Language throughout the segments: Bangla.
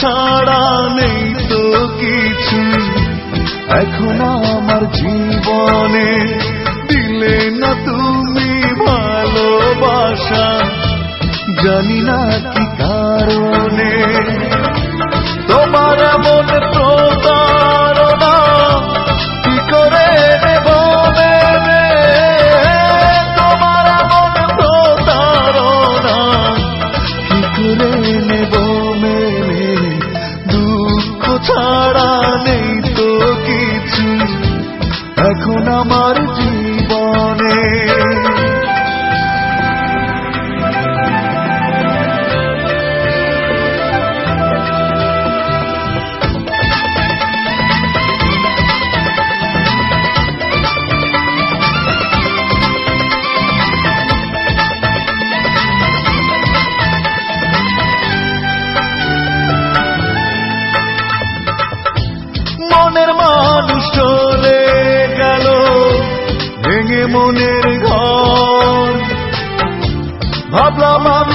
ছাড়া নেই তো কিছু। এখন আমার জীবনে দিলে না তুমি ভালোবাসা। জানি না কি কারণে তোমার মনের ঘর ভাবলাম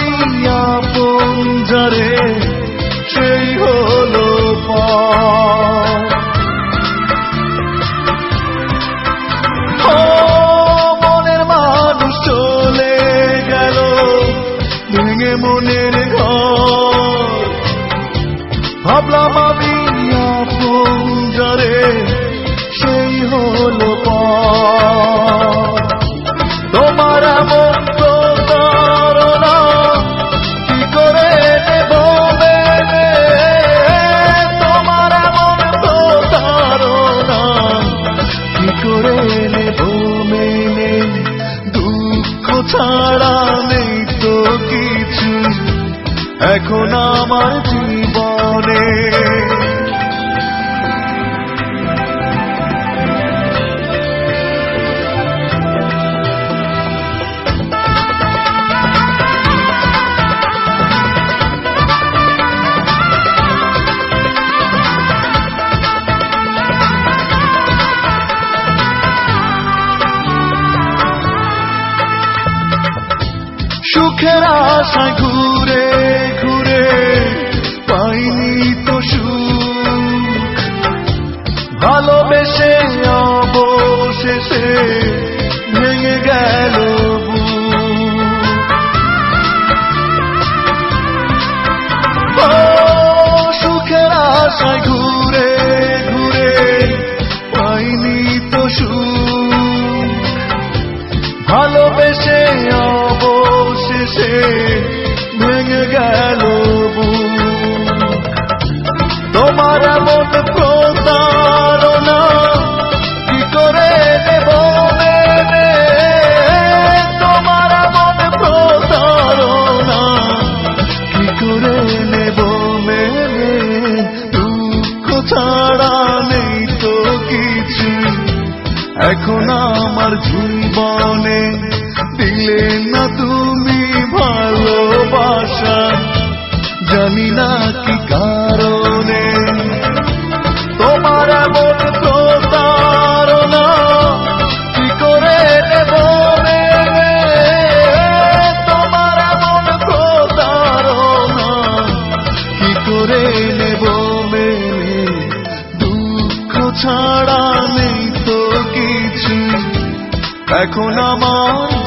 এখন আমার জীবনে সুখের আশায় ঘুরে ঘুরে পাইনি তো সুখ। ভালোবেসে অবশেষে দুঃখ ছাড়া নেই তো কিছু। এখন আমার জীবনে দিলে না তুই ছাড়া নেই তো কিছু। এখন আমার